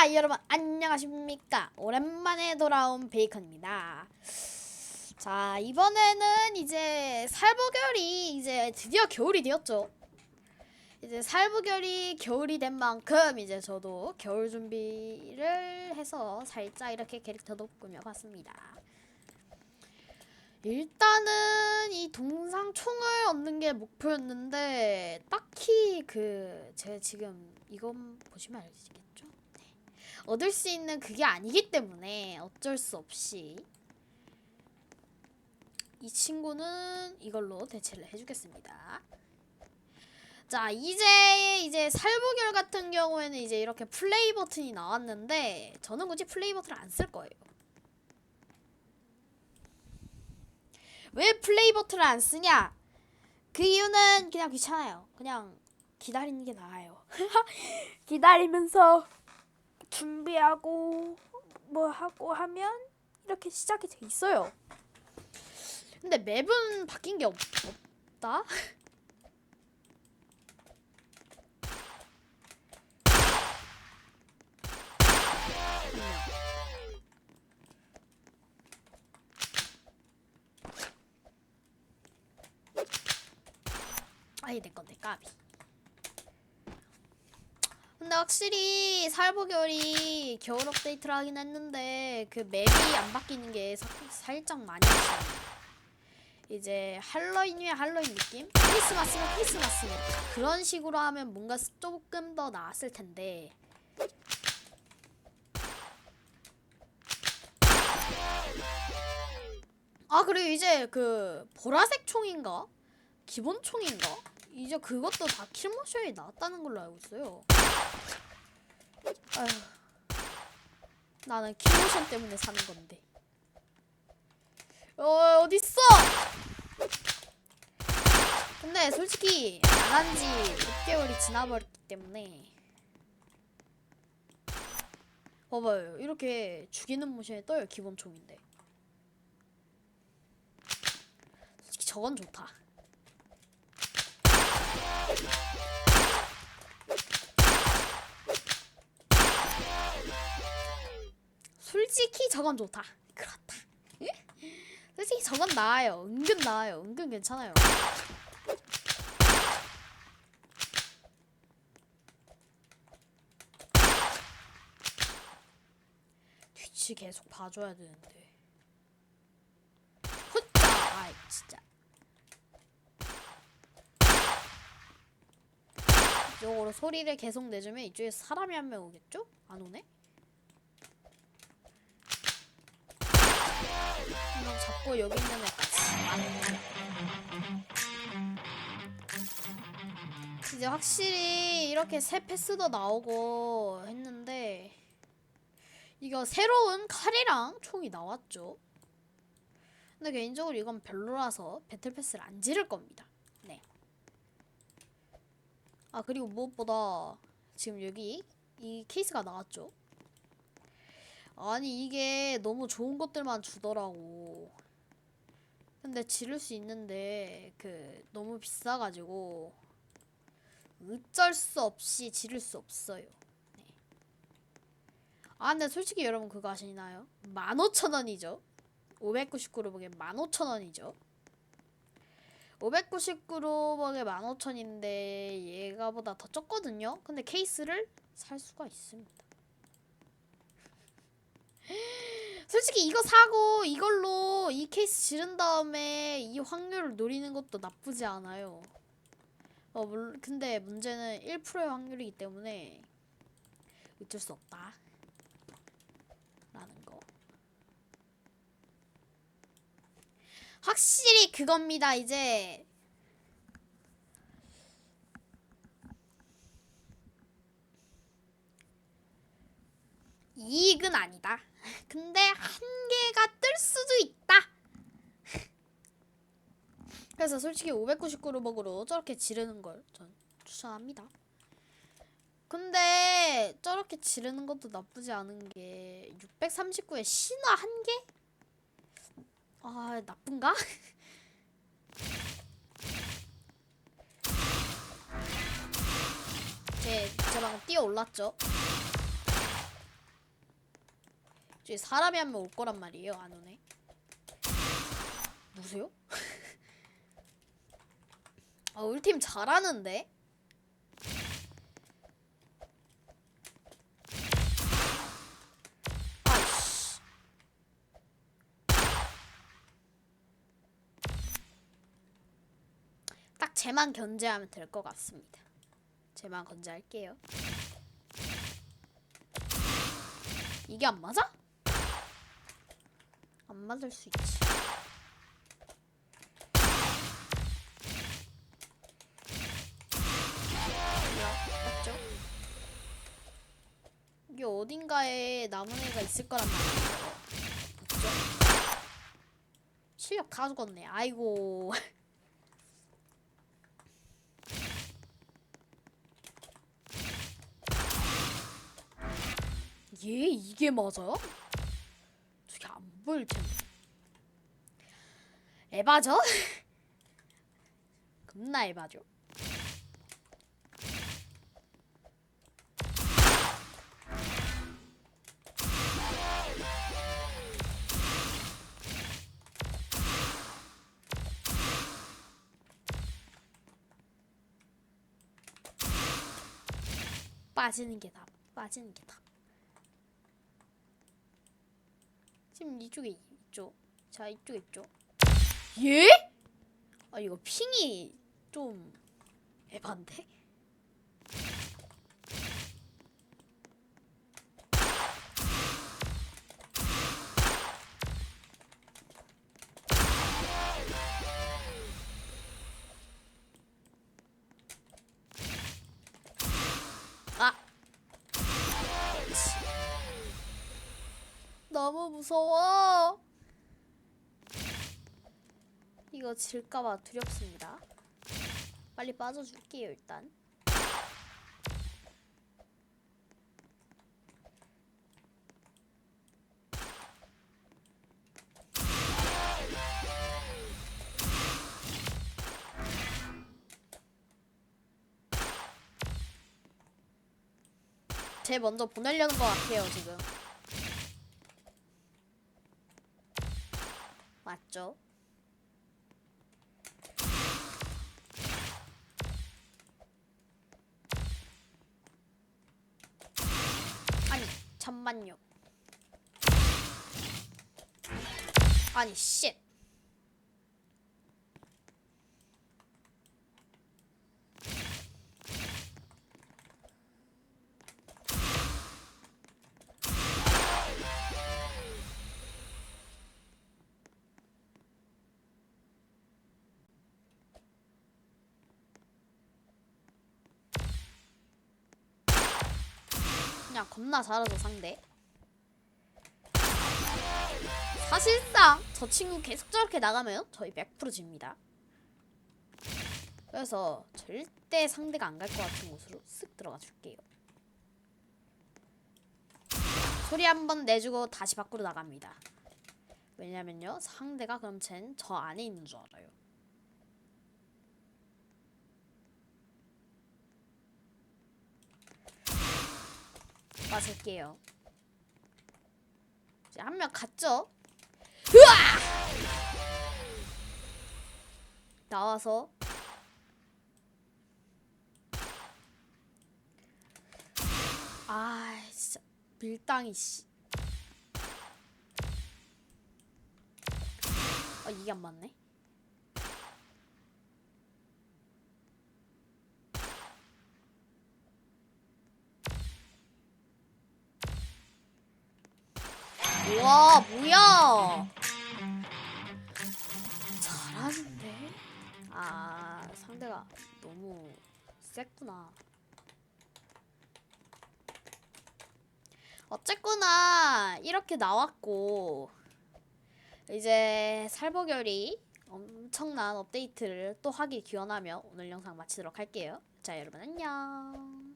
자, 여러분 안녕하십니까? 오랜만에 돌아온 베이컨입니다. 자, 이번에는 이제 살보결이 이제 드디어 겨울이 되었죠. 이제 살보결이 겨울이 된 만큼 이제 저도 겨울 준비를 해서 살짝 이렇게 캐릭터도 꾸며봤습니다. 일단은 이 동상 총을 얻는 게 목표였는데 딱히 그 제가 지금 이건 보시면 알겠죠? 네. 얻을 수 있는 그게 아니기 때문에 어쩔 수 없이 이 친구는 이걸로 대체를 해주겠습니다. 자 이제 이제 살보결 같은 경우에는 이제 이렇게 플레이 버튼이 나왔는데 저는 굳이 플레이 버튼을 안 쓸 거예요. 왜 플레이 버튼을 안 쓰냐? 그 이유는 그냥 귀찮아요. 그냥 기다리는 게 나아요. 기다리면서 준비하고 뭐 하고 하면 이렇게 시작이 돼 있어요. 근데 맵은 바뀐 게 없, 없다. 아이 내 건데 까비. 근데 확실히 살보결이 겨울 업데이트를 하긴 했는데 그 맵이 안 바뀌는 게 사- 살짝 많이 아쉬워요. 이제 할로윈이면 할로윈 느낌? 크리스마스면 크리스마스. 그런 식으로 하면 뭔가 조금 더 나았을 텐데 아 그리고 이제 그 보라색 총인가? 기본 총인가? 이제 그것도 다 킬모션이 나왔다는 걸로 알고 있어요. 나는 킬모션 때문에 사는 건데. 어 어딨어? 근데 솔직히 안 한 지 6개월이 지나버렸기 때문에. 봐봐요. 이렇게 죽이는 모션이 떠요 기본 총인데. 솔직히 저건 좋다 솔직히 저건 좋다. 그렇다. 솔직히 저건 나아요. 은근 나아요. 은근 괜찮아요. 뒤치 계속 봐줘야 되는데. 훗자! 아이 진짜. 이쪽으로 소리를 계속 내주면 이쪽에 사람이 한 명 오겠죠? 안 오네? 잡고 여기 있는 애까지. 이제 확실히 이렇게 새 패스도 나오고 했는데 이거 새로운 칼이랑 총이 나왔죠. 근데 개인적으로 이건 별로라서 배틀 패스를 안 지를 겁니다. 네. 아 그리고 무엇보다 지금 여기 이 케이스가 나왔죠. 아니 이게 너무 좋은 것들만 주더라고. 근데 지를 수 있는데 그 너무 비싸가지고 어쩔 수 없이 지를 수 없어요. 네. 아 근데 솔직히 여러분 그거 아시나요? 15,000원이죠. 599로 보기엔 15,000원이죠. 599로 보기엔 15,000인데 얘가보다 더 적거든요. 근데 케이스를 살 수가 있습니다. 솔직히 이거 사고 이걸로 이 케이스 지른 다음에 이 확률을 노리는 것도 나쁘지 않아요. 어, 물, 근데 문제는 1%의 확률이기 때문에 어쩔 수 없다. 라는 거. 확실히 그겁니다. 이제 이익은 아니다. 근데 한 개가 뜰 수도 있다. 그래서 솔직히 599루벅으로 저렇게 지르는 걸 전 추천합니다. 근데 저렇게 지르는 것도 나쁘지 않은 게 639에 신화 한 개? 아 나쁜가? 제, 제 방금 뛰어 올랐죠? 저기 사람이 한 명 올 거란 말이에요. 안 오네. 누구세요? 아, 우리 팀 잘하는데? 딱 쟤만 견제하면 될 것 같습니다. 쟤만 견제할게요. 이게 안 맞아? 안 맞을 수 있지. 이게 어딘가에 남은 애가 있을 거란 말이에요. 실력 다 죽었네. 아이고. 얘 이게 맞아요? 텐데. 에바죠? 겁나 에바죠. 빠지는 게 답. 빠지는 게 답. 지금 이쪽에 있죠. 자 이쪽에 있죠. 예? 아 이거 핑이 좀 에반데? 무 무서워. 이거 질까봐 두렵습니다. 빨리 빠져줄게요 일단. 쟤 먼저 보내려는 것 같아요 지금. 맞죠? 아니 잠만요. 아니 쉣. 그냥 겁나 잘하죠 상대. 사실상 저 친구 계속 저렇게 나가면 저희 100% 집니다. 그래서 절대 상대가 안 갈 것 같은 곳으로 쓱 들어가 줄게요. 소리 한 번 내주고 다시 밖으로 나갑니다. 왜냐면요 상대가 그럼 쟨 저 안에 있는 줄 알아요. 맞을게요. 이제 한 명 갔죠? 으아! 나와서 아 진짜 밀당이 씨. 아 이게 안 맞네. 와 뭐야? 잘하는데? 아 상대가 너무 셌구나. 어쨌거나 이렇게 나왔고 이제 살보결이 엄청난 업데이트를 또 하길 기원하며 오늘 영상 마치도록 할게요. 자 여러분 안녕